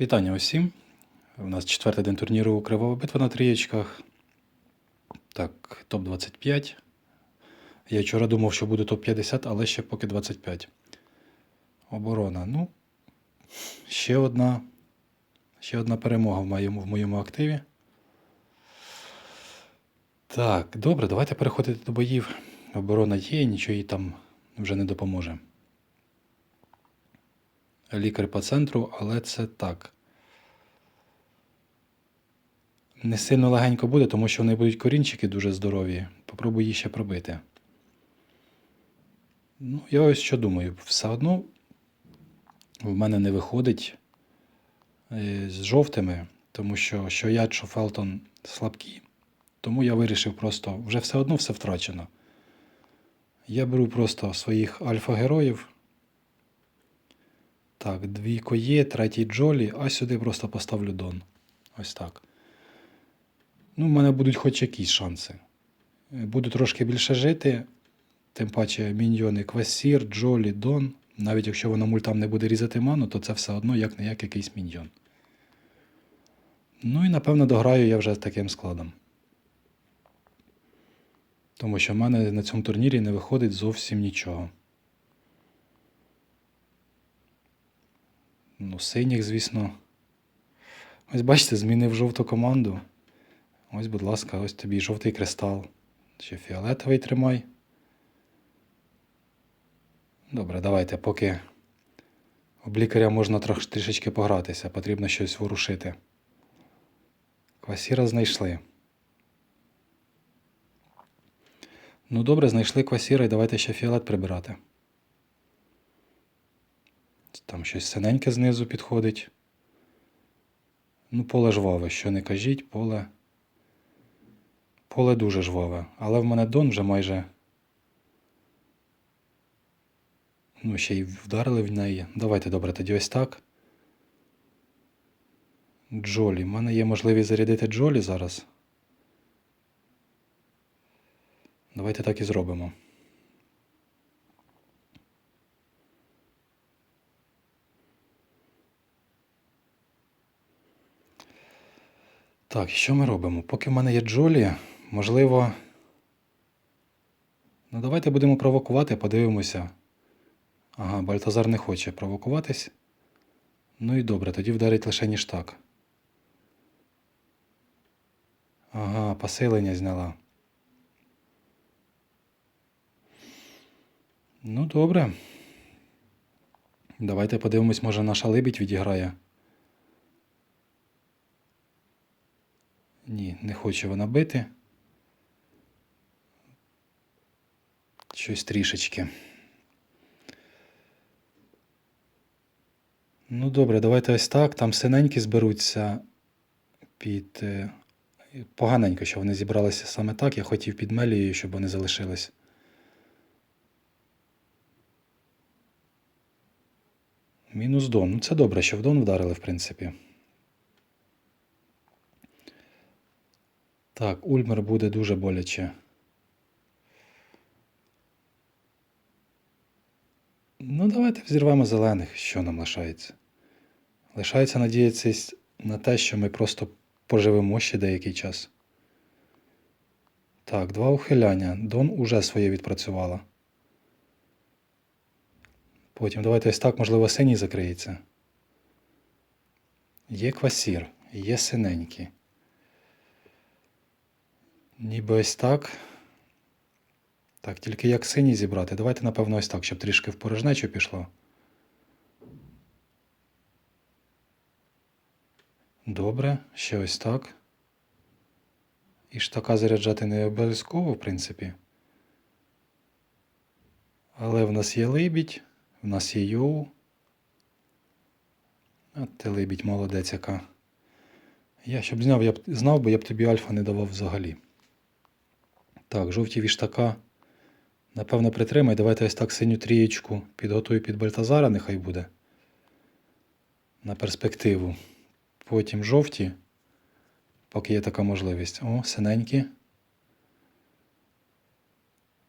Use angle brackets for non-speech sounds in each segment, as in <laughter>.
Вітання усім. У нас четвертий день турніру Кривава битва на трієчках. Так, топ-25. Я вчора думав, що буде топ-50, але ще поки 25. Оборона. Ну, ще одна. Ще одна перемога в моєму, в моєму активі. Так, добре, давайте переходити до боїв. Оборона є, нічого їй там вже не допоможе. Лікар по центру, але це так. Не сильно легенько буде, тому що вони будуть корінчики дуже здорові. Попробую її ще пробити. Ну, я ось що думаю. Все одно в мене не виходить е, з жовтими, тому що що я, що Фелтон слабкі. Тому я вирішив просто вже все одно все втрачено. Я беру просто своїх альфа-героїв. Так, двійко є, третій Джолі, а сюди просто поставлю Дон. Ось так. Ну, в мене будуть хоч якісь шанси. Буду трошки більше жити, тим паче міньйони Квасір, Джолі, Дон. Навіть якщо воно мультам не буде різати ману, то це все одно як не як якийсь міньйон. Ну і напевно дограю я вже з таким складом. Тому що в мене на цьому турнірі не виходить зовсім нічого. Ну, синіх, звісно. Ось бачите, змінив жовту команду. Ось, будь ласка, ось тобі жовтий кристал. Ще фіолетовий тримай. Добре, давайте, поки об лікаря можна трішечки погратися, потрібно щось ворушити. Квасіра знайшли. Ну добре, знайшли квасіра і давайте ще фіолет прибирати. Там щось синеньке знизу підходить. Ну, поле жваве, що не кажіть, поле. Поле дуже жваве. Але в мене дон вже майже. Ну, ще й вдарили в неї. Давайте добре, тоді ось так. Джолі. У мене є можливість зарядити Джолі зараз. Давайте так і зробимо. Так, що ми робимо? Поки в мене є Джолі, можливо. Ну, давайте будемо провокувати, подивимося. Ага, Бальтазар не хоче провокуватись. Ну і добре, тоді вдарить лише ніж так. Ага, посилення зняла. Ну, добре. Давайте подивимось, може наша либідь відіграє. Ні, не хоче вона бити. Щось трішечки. Ну, добре, давайте ось так. Там синенькі зберуться під. е, Поганенько, що вони зібралися саме так. Я хотів під Мелією, щоб вони залишились. Мінус Дон. Ну, це добре, що в Дон вдарили, в принципі. Так, Ульмер буде дуже боляче. Ну, давайте взірвемо зелених, що нам лишається. Лишається надіятися на те, що ми просто поживемо ще деякий час. Так, два ухиляння. Дон уже своє відпрацювала. Потім давайте ось так, можливо, синій закриється. Є квасір, є синенький. Ніби ось так. Так, тільки як синій зібрати. Давайте, напевно, ось так, щоб трішки в порожнечу пішло. Добре, ще ось так. І ж така заряджати не обов'язково, в принципі. Але в нас є либідь, в нас є йоу. А ти либідь, молодець яка. Я щоб зняв, я б знав би, я б тобі альфа не давав взагалі. Так, жовті віштака. Напевно, притримай. Давайте ось так синю трієчку підготую під Бальтазара, нехай буде. На перспективу. Потім жовті, поки є така можливість. О, синенькі.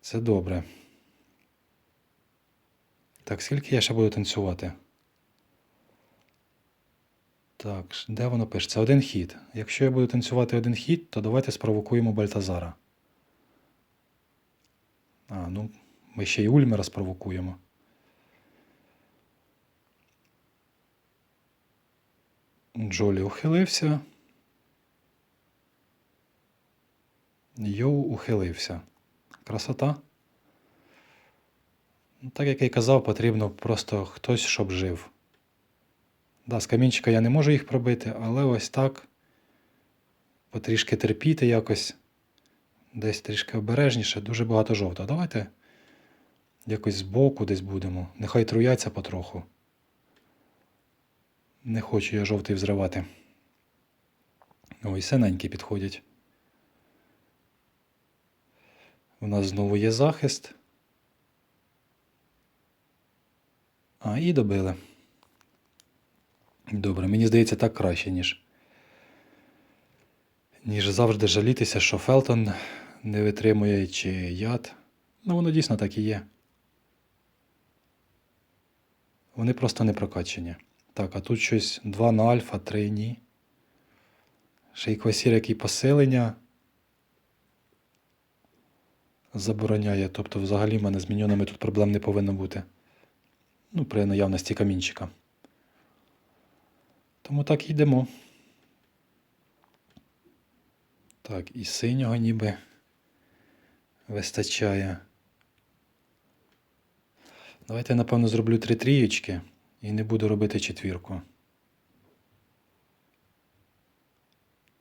Це добре. Так, скільки я ще буду танцювати? Так, де воно пишеться? Один хід. Якщо я буду танцювати один хід, то давайте спровокуємо Бальтазара. А, ну, ми ще й Ульмера спровокуємо. Джолі ухилився. Йоу ухилився. Красота. Ну, Так як я й казав, потрібно просто хтось, щоб жив. Да, з камінчика я не можу їх пробити, але ось так. Потрішки терпіти якось. Десь трішки обережніше, дуже багато жовтого. Давайте якось збоку десь будемо. Нехай труяться потроху. Не хочу я жовтий взривати. Ой, синенькі підходять. У нас знову є захист. А, і добили. Добре, мені здається, так краще, ніж. Ніж завжди жалітися, що Фелтон не витримує чи яд. Ну, воно дійсно так і є. Вони просто не прокачені. Так, а тут щось 2 на альфа, 3 ні. Ще й квасір, який посилення забороняє. Тобто, взагалі, в мене з міньйонами тут проблем не повинно бути. Ну, при наявності камінчика. Тому так і йдемо. Так, і синього ніби вистачає. Давайте, напевно, зроблю три трієчки і не буду робити четвірку.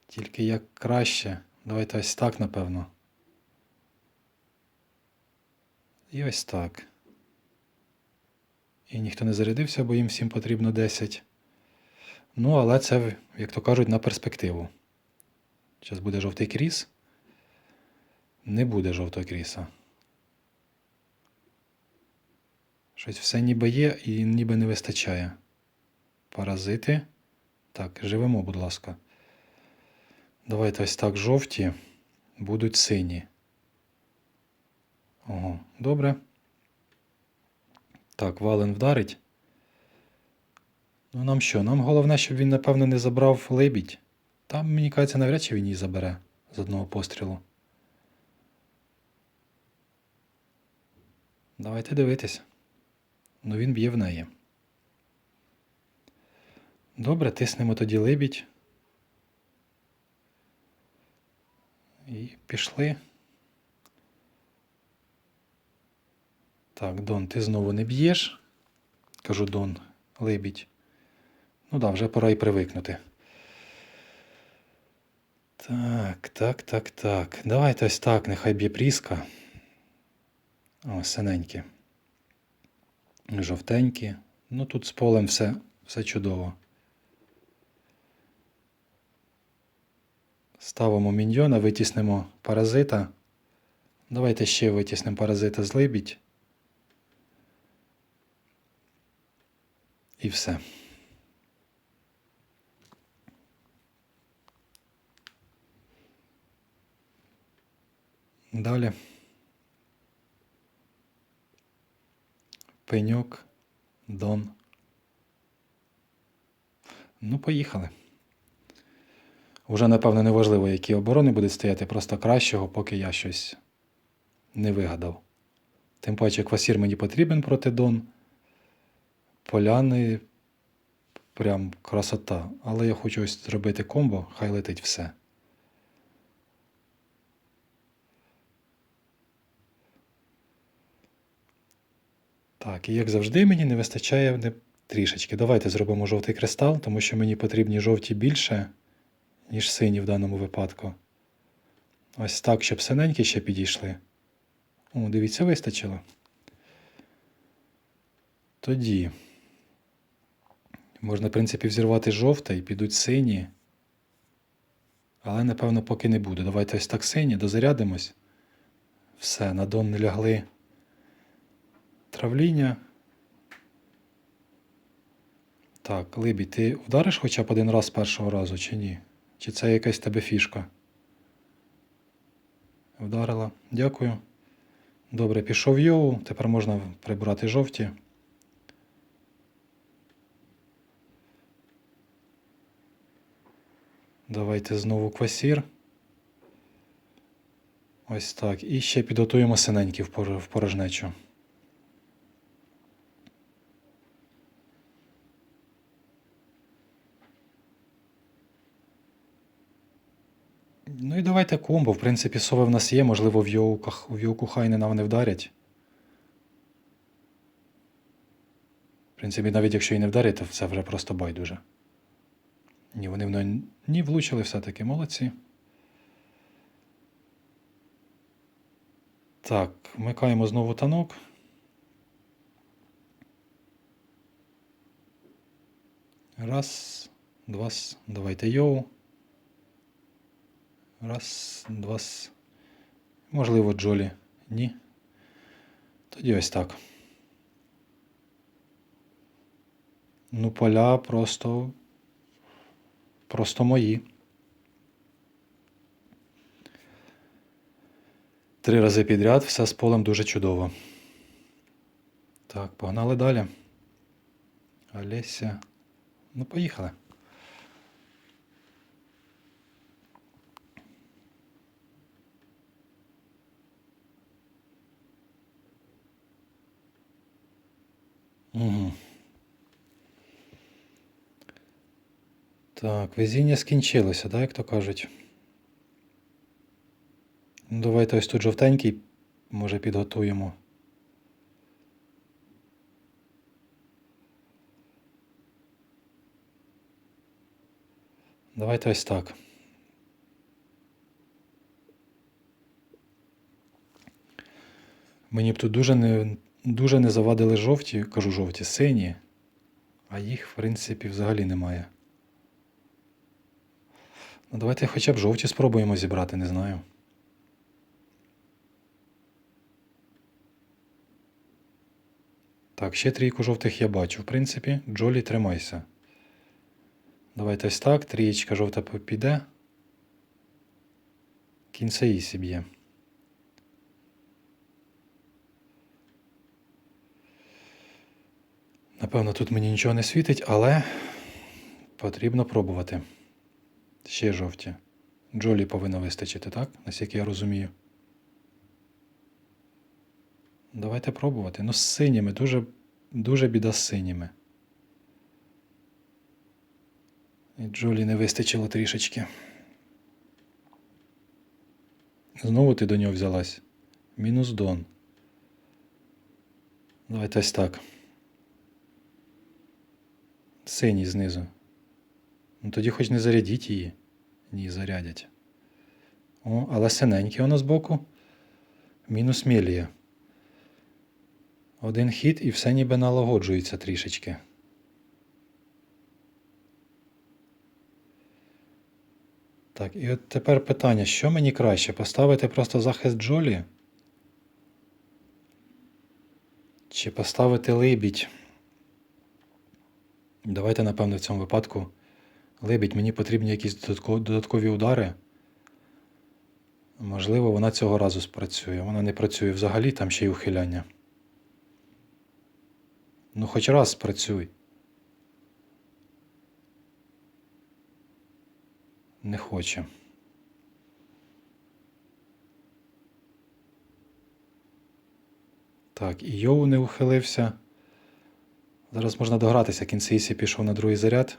Тільки як краще. Давайте ось так, напевно. І ось так. І ніхто не зарядився, бо їм всім потрібно 10. Ну, але це, як то кажуть, на перспективу. Зараз буде жовтий кріс. Не буде жовтого кріса. Щось все ніби є і ніби не вистачає. Паразити. Так, живемо, будь ласка. Давайте ось так жовті будуть сині. Ого, добре. Так, вален вдарить. Ну нам що? Нам головне, щоб він, напевно, не забрав лебідь. Там, мені кажеться, навряд чи він її забере з одного пострілу. Давайте дивитись. Ну він б'є в неї. Добре, тиснемо тоді лебідь. І пішли. Так, Дон, ти знову не б'єш. Кажу Дон, лебідь. Ну да, вже пора й привикнути. Так, так, так, так. Давайте ось так, нехай б'є пріска. О, синенькі. Жовтенькі. Ну тут з полем все, все чудово. Ставимо міньйона, витіснемо паразита. Давайте ще витіснемо паразита з либідь. І все. Далі. Пеньок, Дон. Ну, поїхали. Уже, напевно, не важливо, які оборони будуть стояти, просто кращого, поки я щось не вигадав. Тим паче квасір мені потрібен проти Дон. Поляни прям красота. Але я хочу ось зробити комбо, хай летить все. Так, і як завжди, мені не вистачає не трішечки. Давайте зробимо жовтий кристал, тому що мені потрібні жовті більше, ніж сині в даному випадку. Ось так, щоб синенькі ще підійшли. О, дивіться, вистачило. Тоді можна, в принципі, взірвати жовте і підуть сині. Але, напевно, поки не буду. Давайте ось так сині, дозарядимось. Все, на дон не лягли травління. Так, Либі, ти вдариш хоча б один раз з першого разу, чи ні? Чи це якась тебе фішка? Вдарила. Дякую. Добре, пішов йоу. Тепер можна прибрати жовті. Давайте знову квасір. Ось так. І ще підготуємо синенький в порожнечу. Ну і давайте комбо. В принципі, сови в нас є, можливо, в йоуках, в йоуку Хайнена вони вдарять. В принципі, навіть якщо і не вдарять, то це вже просто байдуже. Ні, вони в неї ні влучили все-таки, молодці. Так, вмикаємо знову танок. Раз, два, давайте йоу. Раз, два. Можливо, Джолі. Ні. Тоді ось так. Ну, поля просто. Просто мої. Три рази підряд, все з полем дуже чудово. Так, погнали далі. Олеся. Ну, поїхали. Угу. Так, везіння скінчилося, так, як то кажуть. Ну, давайте ось тут жовтенький, може, підготуємо. Давайте ось так. Мені б тут дуже не, дуже не завадили жовті, кажу жовті, сині, а їх, в принципі, взагалі немає. Ну, давайте хоча б жовті спробуємо зібрати, не знаю. Так, ще трійку жовтих я бачу. В принципі, Джолі, тримайся. Давайте ось так. Трієчка жовта піде. Кінця Ісі б'є. Напевно, тут мені нічого не світить, але потрібно пробувати. Ще жовті. Джолі повинно вистачити, так? Наскільки я розумію. Давайте пробувати. Ну, з синіми, дуже, дуже біда з синіми. І Джолі не вистачило трішечки. Знову ти до нього взялась. Мінус Дон. Давайте ось так. Синій знизу. Ну тоді хоч не зарядіть її. Ні, зарядять. О, але синенький воно збоку. Мінус Мелія. Один хід і все ніби налагоджується трішечки. Так, і от тепер питання, що мені краще? Поставити просто захист Джолі? Чи поставити либідь? Давайте, напевно, в цьому випадку либідь, мені потрібні якісь додаткові удари. Можливо, вона цього разу спрацює. Вона не працює взагалі, там ще й ухиляння. Ну, хоч раз спрацюй. Не хоче. Так, і Йоу не ухилився. Зараз можна догратися. Кінцеїсі пішов на другий заряд.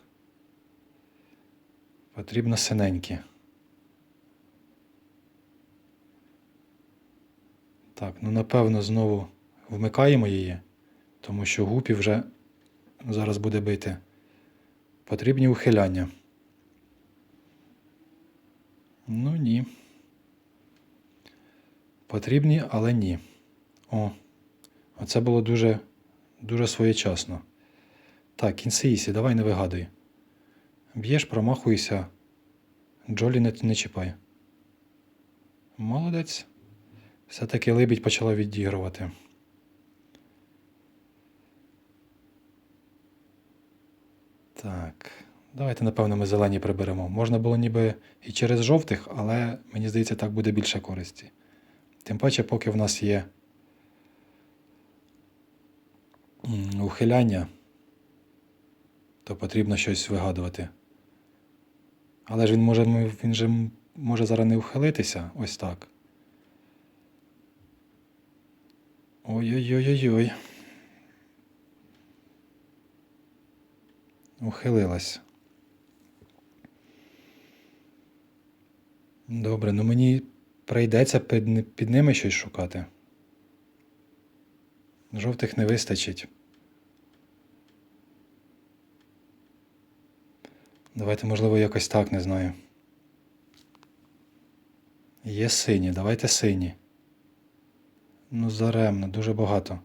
Потрібно синенькі. Так, ну напевно знову вмикаємо її, тому що гупі вже зараз буде бити. Потрібні ухиляння. Ну ні. Потрібні, але ні. О, оце було дуже, дуже своєчасно. Так, кінсеїсі, давай не вигадуй. Б'єш, промахуйся. Джолі не, не чіпай. Молодець. Все-таки либідь почала відігрувати. Так. Давайте, напевно, ми зелені приберемо. Можна було ніби і через жовтих, але мені здається, так буде більше користі. Тим паче, поки в нас є ухиляння, то потрібно щось вигадувати. Але ж він може, він же може зараз не ухилитися. Ось так. Ой-ой-ой-ой-ой. Ухилилась. Добре, ну мені прийдеться під, під ними щось шукати. Жовтих не вистачить. Давайте, можливо, якось так, не знаю. Є сині, давайте сині. Ну, заремно, дуже багато.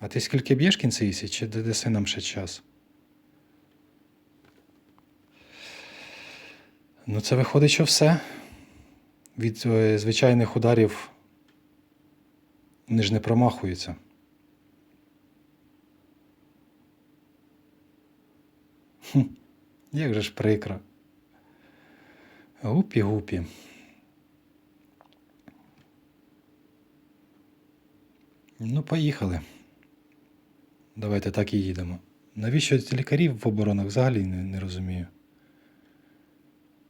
А ти скільки б'єш кінцевісі, чи даси нам ще час? Ну, це виходить, що все. Від е, звичайних ударів вони ж не промахуються. Хм, як же ж прикро. Гупі-гупі. Ну, поїхали. Давайте так і їдемо. Навіщо лікарів в оборонах взагалі не, не розумію.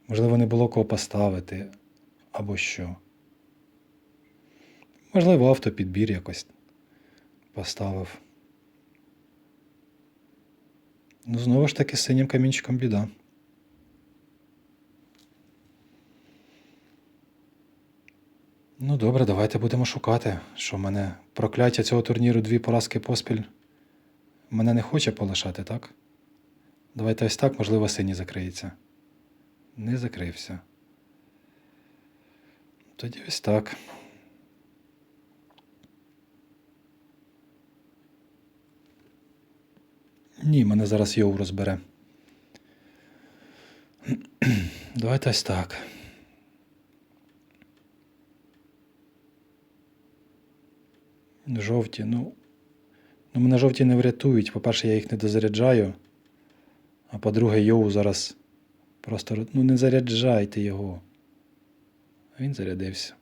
Можливо, не було кого поставити або що. Можливо, автопідбір якось поставив. Ну, знову ж таки, з синім камінчиком біда. Ну, добре, давайте будемо шукати, що мене прокляття цього турніру дві поразки поспіль мене не хоче полишати, так? Давайте ось так, можливо, синій закриється. Не закрився. Тоді ось так. Ні, мене зараз йоу розбере. Давайте ось так. Жовті, ну. Ну, мене жовті не врятують. По-перше, я їх не дозаряджаю. А по-друге, йоу зараз просто. Ну не заряджайте його. Він зарядився.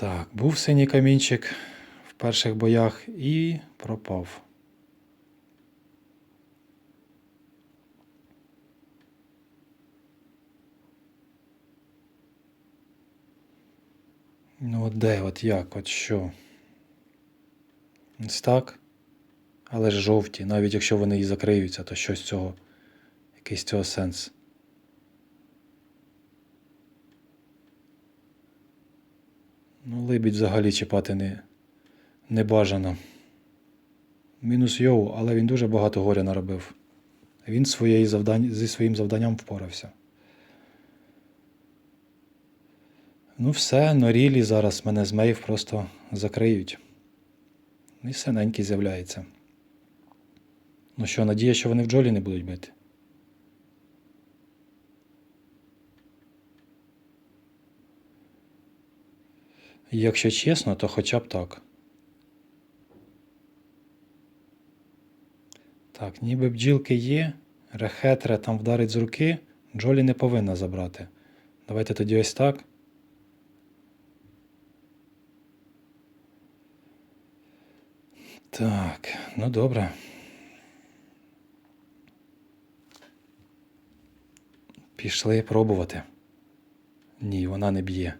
Так, був синій камінчик в перших боях і пропав. Ну, от де, от як, от що? Ось. Але ж жовті, навіть якщо вони і закриються, то щось цього, якийсь цього сенс. Ну, либідь взагалі чіпати не, не бажано. Мінус йоу, але він дуже багато горя наробив. Він своєї завдань... зі своїм завданням впорався. Ну, все, норілі зараз мене з мейв просто закриють. І синенький з'являється. Ну що, надія, що вони в Джолі не будуть бити. Якщо чесно, то хоча б так. Так, ніби бджілки є, рехетре там вдарить з руки, Джолі не повинна забрати. Давайте тоді ось так. Так, ну добре. Пішли пробувати. Ні, вона не б'є.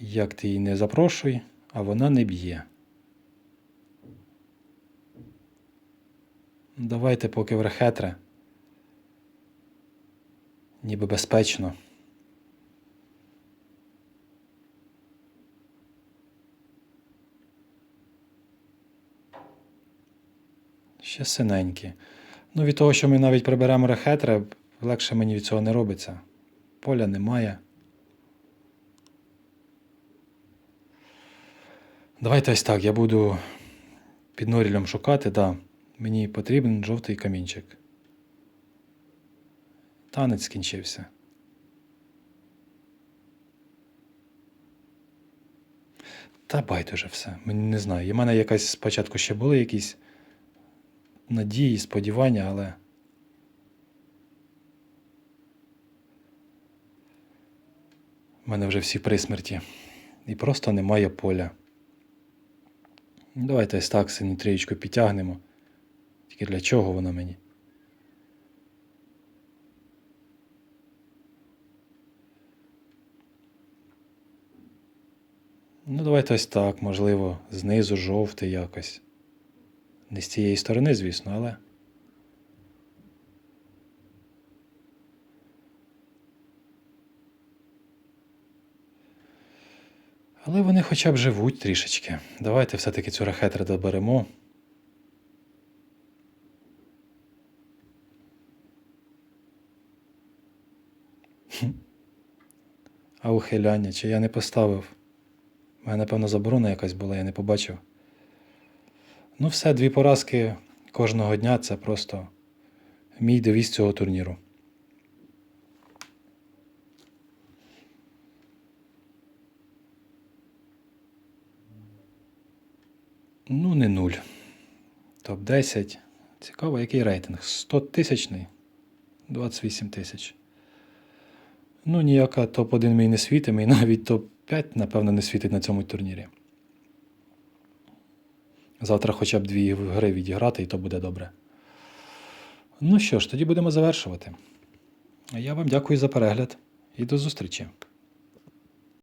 Як ти її не запрошуй, а вона не б'є. Давайте поки в рехетре. Ніби безпечно. Ще синенькі. Ну, від того, що ми навіть приберемо рехетре, легше мені від цього не робиться. Поля немає. Давайте ось так, я буду під норілем шукати, да. Мені потрібен жовтий камінчик. Танець скінчився. Та байдуже все. Мені не знаю. У мене якась спочатку ще були якісь надії, сподівання, але. У мене вже всі при смерті. і просто немає поля. Ну, Давайте ось так синю трієчку підтягнемо. Тільки для чого вона мені? Ну, давайте ось так, можливо, знизу жовтий якось. Не з цієї сторони, звісно, але. Але вони хоча б живуть трішечки. Давайте все-таки цю рахетру доберемо. А ухиляння, чи я не поставив? У мене, напевно, заборона якась була, я не побачив. Ну, все, дві поразки кожного дня це просто мій девіз цього турніру. Ну, не нуль. Топ-10. Цікаво, який рейтинг? 100 тисячний? 28 тисяч. Ну, ніяка топ-1 мій не світить, мій <laughs> навіть топ-5, напевно, не світить на цьому турнірі. Завтра хоча б дві гри відіграти, і то буде добре. Ну що ж, тоді будемо завершувати. Я вам дякую за перегляд і до зустрічі.